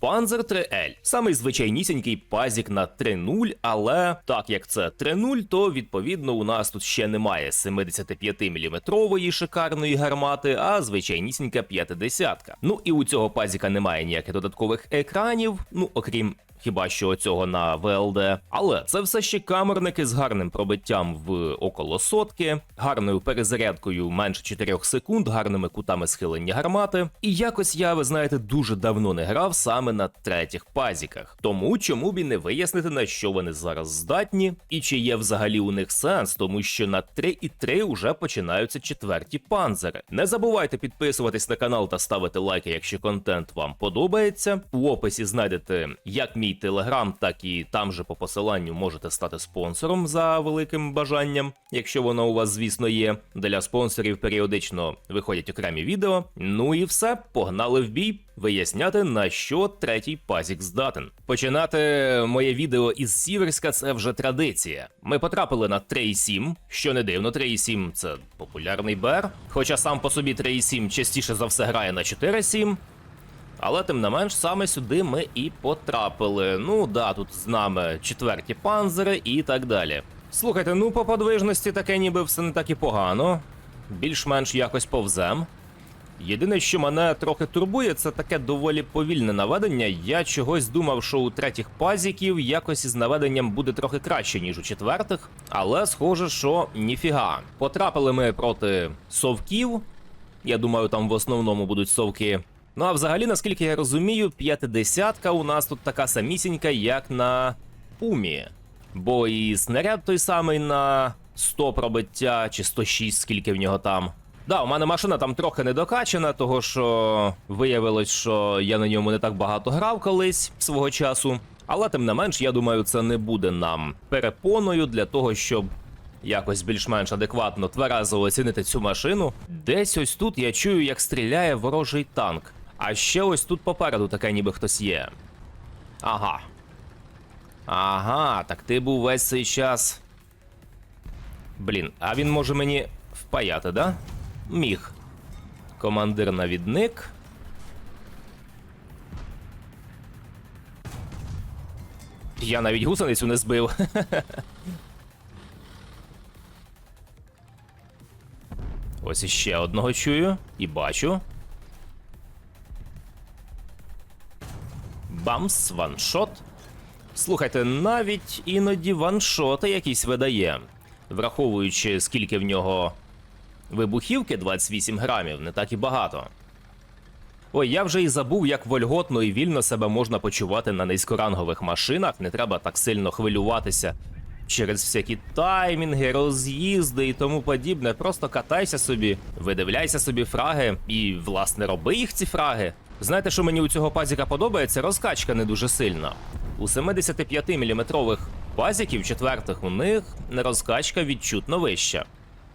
Panzer 3L. Самий звичайнісінький пазік на 3.0, але так як це 3.0, то відповідно у нас тут ще немає 75-мм шикарної гармати, а звичайнісінька 50-ка. Ну і у цього пазіка немає ніяких додаткових екранів, ну окрім. Хіба що цього на ВЛД, але це все ще камерники з гарним пробиттям в около сотки, гарною перезарядкою менше 4 секунд, гарними кутами схилення гармати. І якось я, ви знаєте, дуже давно не грав саме на третіх пазіках. Тому чому б і не вияснити на що вони зараз здатні, і чи є взагалі у них сенс, тому що на 3.3 уже починаються четверті панзери. Не забувайте підписуватись на канал та ставити лайки, якщо контент вам подобається. У описі знайдете як мій телеграм, так і там же по посиланню можете стати спонсором за великим бажанням, якщо воно у вас, звісно, є. Для спонсорів періодично виходять окремі відео. Ну і все, погнали в бій. Виясняти на що третій пазік здатен. Починати моє відео із Сіверська це вже традиція. Ми потрапили на 3.7, що не дивно, 3.7 це популярний БР. Хоча сам по собі 3.7 частіше за все грає на 4.7. Але тим не менш, саме сюди ми і потрапили. Ну да, тут з нами четверті панзери і так далі. Слухайте, ну по подвижності таке ніби все не так і погано. Більш-менш якось повзем. Єдине, що мене трохи турбує, це таке доволі повільне наведення. Я чогось думав, що у третіх пазіків якось із наведенням буде трохи краще, ніж у четвертих, але схоже, що ніфіга. Потрапили ми проти совків. Я думаю, там в основному будуть совки. Ну а взагалі, наскільки я розумію, п'ятидесятка у нас тут така самісінька, як на Пумі. Бо і снаряд той самий на 100 пробиття чи 106, скільки в нього там. Да, у мене машина там трохи не докачана, того що виявилось, що я на ньому не так багато грав колись свого часу. Але тим не менш, я думаю, це не буде нам перепоною для того, щоб якось більш-менш адекватно тверезо оцінити цю машину. Десь ось тут я чую, як стріляє ворожий танк. А ще ось тут попереду таке ніби хтось є. Ага. Ага, так ти був весь цей час. Блін, а він може мені впаяти, да? Міг. Командир навідник. Я навіть гусеницю не збив. Ось іще одного чую і бачу. Бамс, ваншот. Слухайте, навіть іноді ваншоти якісь видає. Враховуючи, скільки в нього вибухівки 28 грамів, не так і багато. Ой, я вже і забув, як вольготно і вільно себе можна почувати на низькорангових машинах, не треба так сильно хвилюватися через всякі таймінги, роз'їзди і тому подібне. Просто катайся собі, видивляйся собі фраги і, власне, роби їх ці фраги. Знаєте, що мені у цього пазіка подобається? Розкачка не дуже сильна. У 75-мм пазіків четвертих у них розкачка відчутно вища,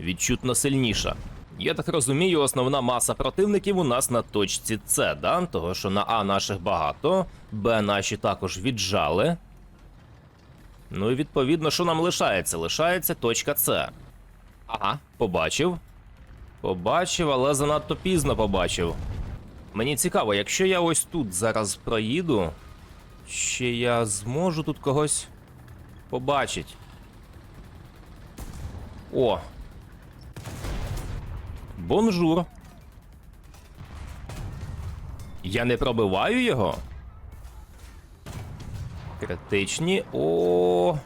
відчутно сильніша. Я так розумію, основна маса противників у нас на точці С, да? того що на А наших багато, Б наші також віджали. Ну і відповідно, що нам лишається? Лишається точка С. Ага, побачив. Побачив, але занадто пізно побачив. Мені цікаво, якщо я ось тут зараз проїду, чи я зможу тут когось побачити. О. Бонжур. Я не пробиваю його. Критичні. О.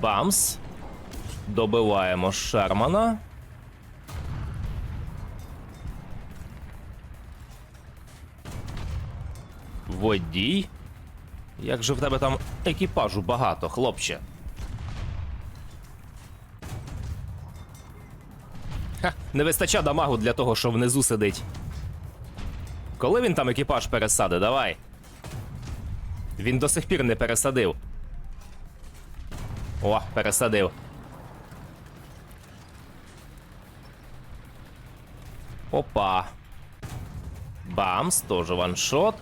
Бамс. Добиваємо Шермана. Водій. Як же в тебе там екіпажу багато, хлопче? Ха, не вистача дамагу для того, що внизу сидить. Коли він там екіпаж пересадить, давай. Він до сих пір не пересадив. О, пересадив. Опа. Бамс, теж ваншот.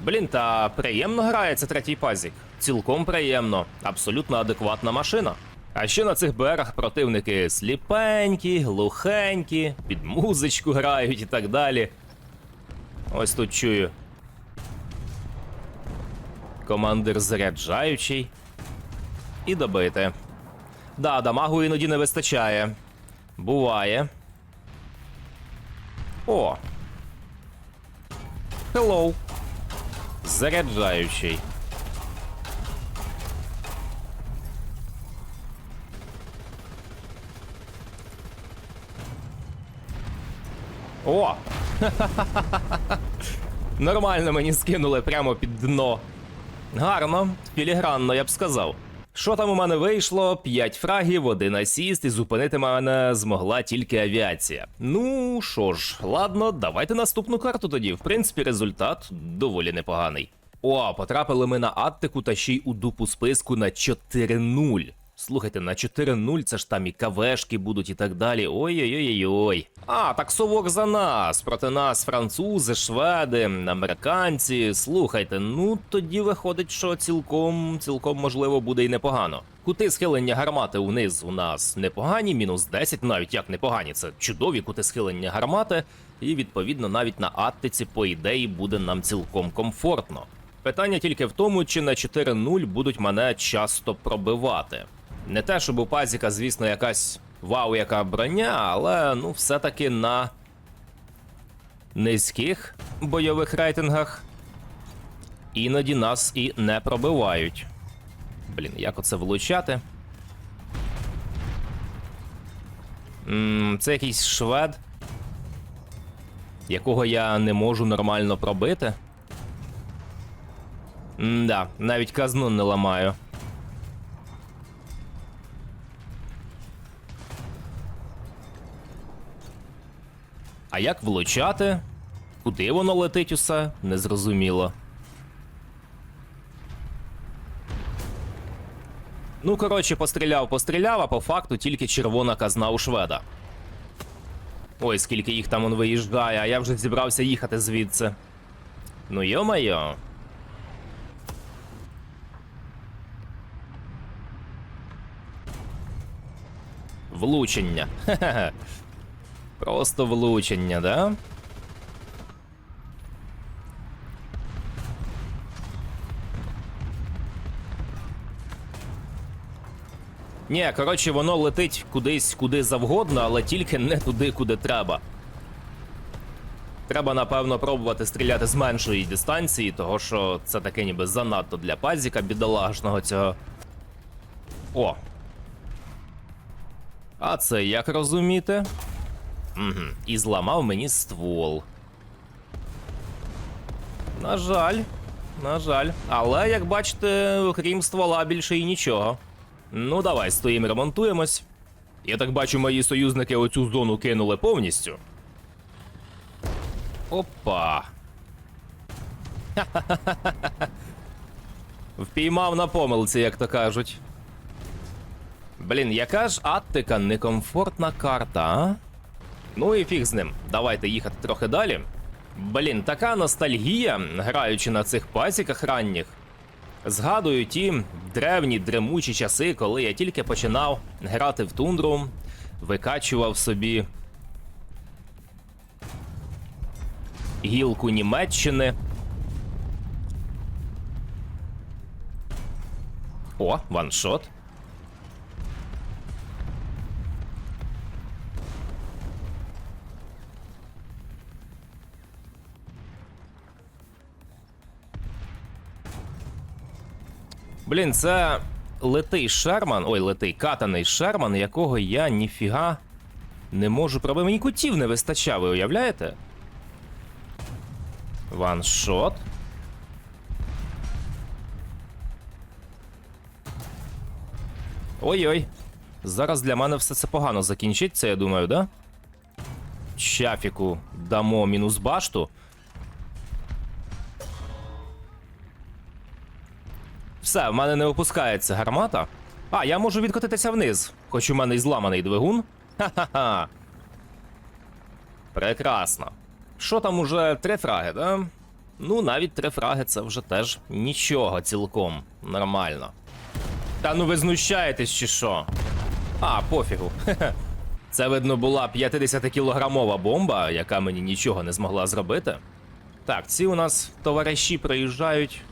Блін, та приємно грається третій пазік. Цілком приємно. Абсолютно адекватна машина. А ще на цих БРах противники сліпенькі, глухенькі, під музичку грають і так далі. Ось тут чую. Командир заряджаючий. І добити. Да, дамагу іноді не вистачає. Буває. О. Hello. Заряджаючий. О! Нормально мені скинули прямо під дно. Гарно, філігранно, я б сказав. Що там у мене вийшло? 5 фрагів, один асіст, і зупинити мене змогла тільки авіація. Ну що ж, ладно, давайте наступну карту тоді. В принципі, результат доволі непоганий. О, потрапили ми на Аттику та ще й у дупу списку на 4-0. Слухайте, на 4-0 це ж там і кавешки будуть і так далі. Ой-ой-ой-ой. А, так совок за нас. Проти нас французи, шведи, американці. Слухайте, ну тоді виходить, що цілком, цілком можливо буде і непогано. Кути схилення гармати вниз у нас непогані, мінус 10, навіть як непогані. Це чудові кути схилення гармати, і відповідно навіть на Аттиці, по ідеї, буде нам цілком комфортно. Питання тільки в тому, чи на 4-0 будуть мене часто пробивати. Не те, щоб у пазіка, звісно, якась вау, яка броня, але ну все-таки на низьких бойових рейтингах іноді нас і не пробивають. Блін, як оце влучати? м це якийсь швед, якого я не можу нормально пробити. М-да, навіть казну не ламаю. А як влучати? Куди воно летить усе? Незрозуміло. Ну, коротше, постріляв, постріляв, а по факту тільки червона казна у шведа. Ой, скільки їх там он виїжджає, а я вже зібрався їхати звідси. Ну йо-майо. Влучення. Хе-хе. Просто влучення, да? Ні, коротше, воно летить кудись куди завгодно, але тільки не туди, куди треба. Треба, напевно, пробувати стріляти з меншої дистанції, того що це таке ніби занадто для пазіка бідолашного цього. О. А це як розуміти? Угу. І зламав мені ствол. На жаль, на жаль. Але, як бачите, окрім ствола більше і нічого. Ну, давай, стоїмо, ремонтуємось. Я так бачу, мої союзники оцю зону кинули повністю. Опа. Впіймав на помилці, як то кажуть. Блін, яка ж Аттика некомфортна карта, а? Ну і фіг з ним. Давайте їхати трохи далі. Блін, така ностальгія, граючи на цих пасіках ранніх. Згадую ті древні дремучі часи, коли я тільки починав грати в тундру, викачував собі гілку Німеччини. О, ваншот. Блін, це летий Шерман. Ой, летий катаний Шерман, якого я ніфіга не можу пробити. Мені кутів не вистачає, ви уявляєте? Ваншот. Ой-ой. Зараз для мене все це погано закінчиться, я думаю, да? Чафіку дамо мінус башту. Все, в мене не опускається гармата. А, я можу відкотитися вниз, хоч у мене і зламаний двигун. Ха-ха-ха. Прекрасно. Що там уже три фраги, да? Ну, навіть три фраги це вже теж нічого цілком нормально. Та ну ви знущаєтесь чи що? А, пофігу. Це, видно, була 50-кілограмова бомба, яка мені нічого не змогла зробити. Так, ці у нас товариші приїжджають.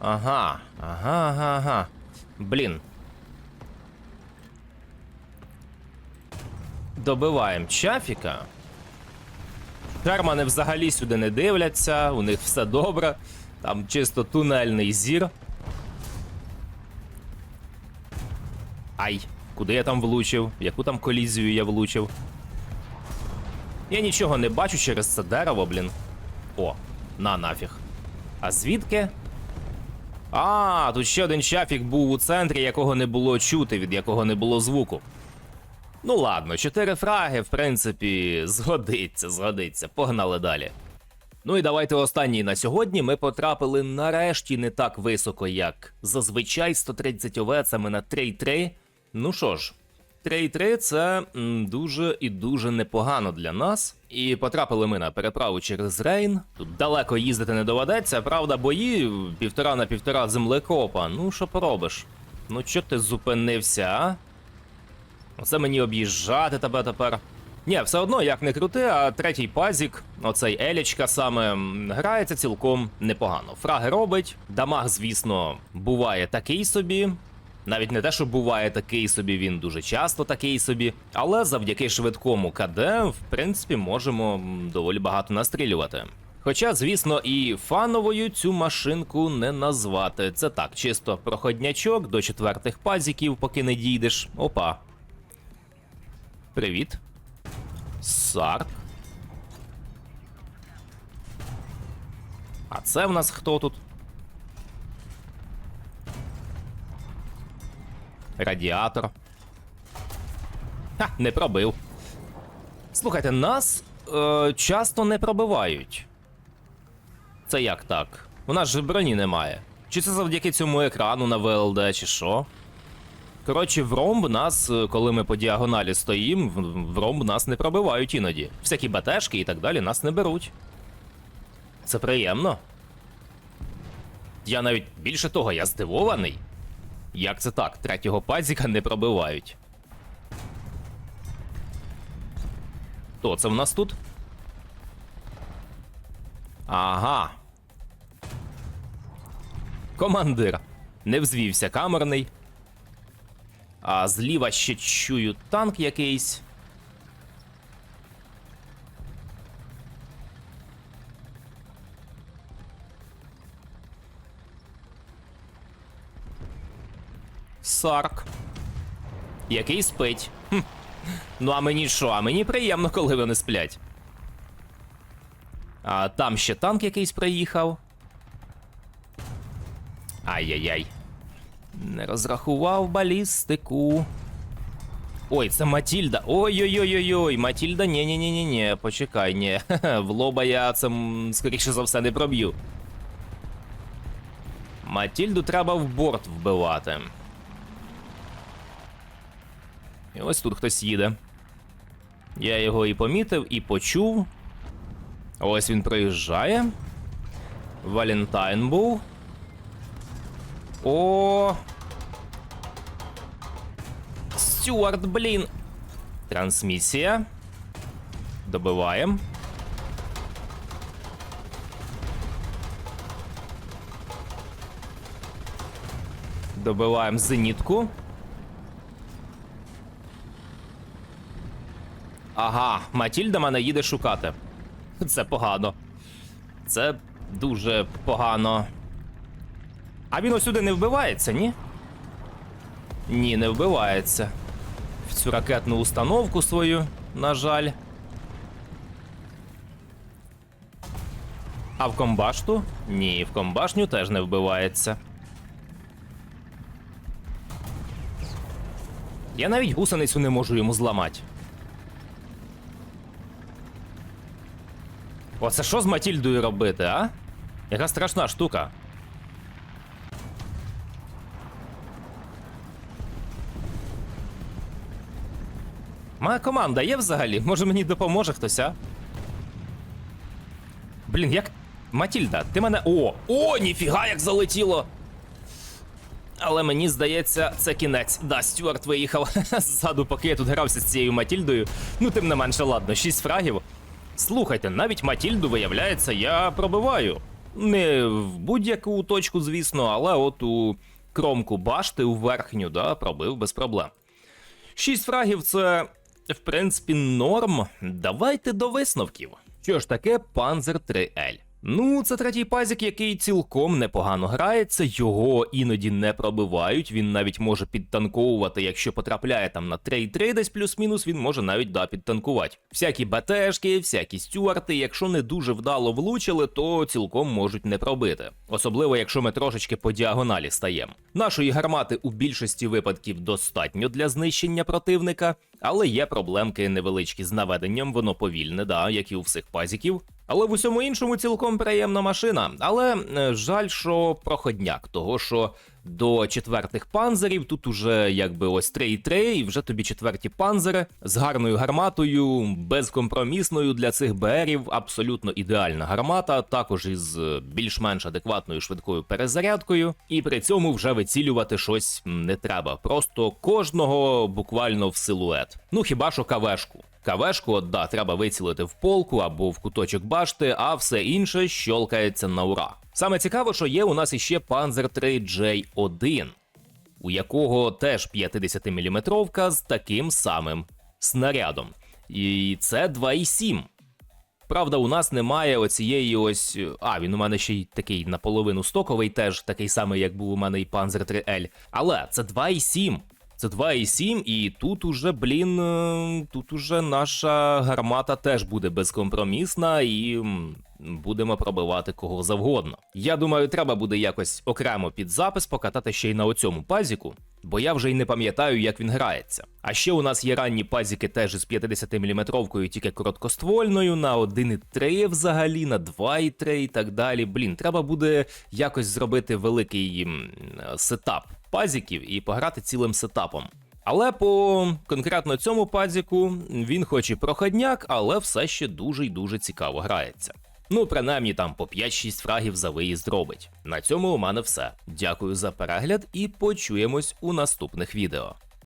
Ага, ага, ага, ага. Блін. Добиваємо чафіка. Шермани взагалі сюди не дивляться, у них все добре. Там чисто тунельний зір. Ай, куди я там влучив? Яку там колізію я влучив? Я нічого не бачу через це дерево, блін. О, на нафіг. А звідки? А, тут ще один чафік був у центрі, якого не було чути, від якого не було звуку. Ну ладно, чотири фраги, в принципі, згодиться, згодиться. Погнали далі. Ну і давайте останній на сьогодні. Ми потрапили нарешті не так високо, як зазвичай 130 овецями на 3-3. Ну що ж, 3-3 це дуже і дуже непогано для нас. І потрапили ми на переправу через Рейн. Тут далеко їздити не доведеться, правда, бої півтора на півтора землекопа. Ну що поробиш? Ну чо ти зупинився, а? Оце мені об'їжджати тебе тепер. Ні, все одно, як не крути, а третій пазік, оцей Елічка саме, грається цілком непогано. Фраги робить, дамаг, звісно, буває такий собі. Навіть не те, що буває такий собі, він дуже часто такий собі. Але завдяки швидкому КД, в принципі, можемо доволі багато настрілювати. Хоча, звісно, і фановою цю машинку не назвати. Це так, чисто проходнячок до четвертих пазіків, поки не дійдеш. Опа, Привіт. Сарк. А це в нас хто тут? Радіатор. Ха, не пробив. Слухайте, нас е, часто не пробивають. Це як так? У нас же броні немає. Чи це завдяки цьому екрану на ВЛД, чи що? Коротше, в ромб нас, е, коли ми по діагоналі стоїмо, в- ромб нас не пробивають іноді. Всякі батешки і так далі нас не беруть. Це приємно. Я навіть більше того, я здивований. Як це так? Третього пазіка не пробивають. Хто це в нас тут? Ага. Командир. Не взвівся камерний. А зліва ще чую танк якийсь. Сарк. Який спить. Хм. Ну, а мені що? А мені приємно, коли вони сплять. А там ще танк якийсь приїхав. Ай-яй-яй. Не розрахував балістику. Ой, це Матільда. Ой-ой-ой-ой-ой, Матільда, ні ні ні ні ні почекай, ні. В лоба я це скоріше за все не проб'ю. Матільду треба в борт вбивати. І ось тут хтось їде. Я його і помітив, і почув. Ось він проїжджає. Валентайн був. О. Стюарт, блін. Трансмісія. Добиваємо. Добиваємо зенітку. Ага, Матільда мене їде шукати. Це погано. Це дуже погано. А він ось сюди не вбивається, ні? Ні, не вбивається. В цю ракетну установку свою, на жаль. А в комбашту? Ні, в комбашню теж не вбивається. Я навіть гусеницю не можу йому зламати. Оце що з Матільдою робити, а? Яка страшна штука. Моя команда є взагалі? Може мені допоможе хтось, а? Блін, як. Матільда, ти мене. О! О, ніфіга, як залетіло! Але мені здається, це кінець. Да, Стюарт виїхав ззаду, поки я тут грався з цією Матільдою. Ну, тим не менше, ладно, 6 фрагів. Слухайте, навіть Матільду, виявляється, я пробиваю. Не в будь-яку точку, звісно, але от у кромку башти, у верхню, да, пробив без проблем. Шість фрагів це, в принципі, норм. Давайте до висновків. Що ж таке Panzer 3L? Ну, це третій пазік, який цілком непогано грається, його іноді не пробивають. Він навіть може підтанковувати, якщо потрапляє там на 3-3 десь плюс-мінус, він може навіть да, підтанкувати. Всякі БТшки, всякі стюарти, якщо не дуже вдало влучили, то цілком можуть не пробити. Особливо, якщо ми трошечки по діагоналі стаємо. Нашої гармати у більшості випадків достатньо для знищення противника, але є проблемки невеличкі з наведенням, воно повільне, да, як і у всіх пазіків. Але в усьому іншому цілком приємна машина. Але е, жаль, що проходняк, того що до четвертих панзерів тут уже якби ось 3,3, і вже тобі четверті панзери з гарною гарматою, безкомпромісною для цих БРів, абсолютно ідеальна гармата, також із е, більш-менш адекватною швидкою перезарядкою. І при цьому вже вицілювати щось не треба. Просто кожного буквально в силует. Ну хіба що кавешку. Кавешку, от, да, треба вицілити в полку або в куточок башти, а все інше щолкається на ура. Саме цікаво, що є у нас іще Panzer 3 J1, у якого теж 50-мм з таким самим снарядом. І це 2,7. Правда, у нас немає оцієї ось. А, він у мене ще й такий наполовину стоковий, теж такий самий, як був у мене і Panzer 3L. Але це 2,7. Це 2,7, і тут уже, блін, е, тут уже наша гармата теж буде безкомпромісна і будемо пробивати кого завгодно. Я думаю, треба буде якось окремо під запис покатати ще й на оцьому пазіку, бо я вже й не пам'ятаю, як він грається. А ще у нас є ранні пазіки теж із 50-мм, тільки короткоствольною, на 1,3 взагалі, на 2,3 і так далі. Блін, треба буде якось зробити великий сетап пазіків і пограти цілим сетапом. Але по конкретно цьому пазіку він хоч і проходняк, але все ще дуже й дуже цікаво грається. Ну, принаймні там по 5-6 фрагів за виїзд робить. На цьому у мене все. Дякую за перегляд і почуємось у наступних відео.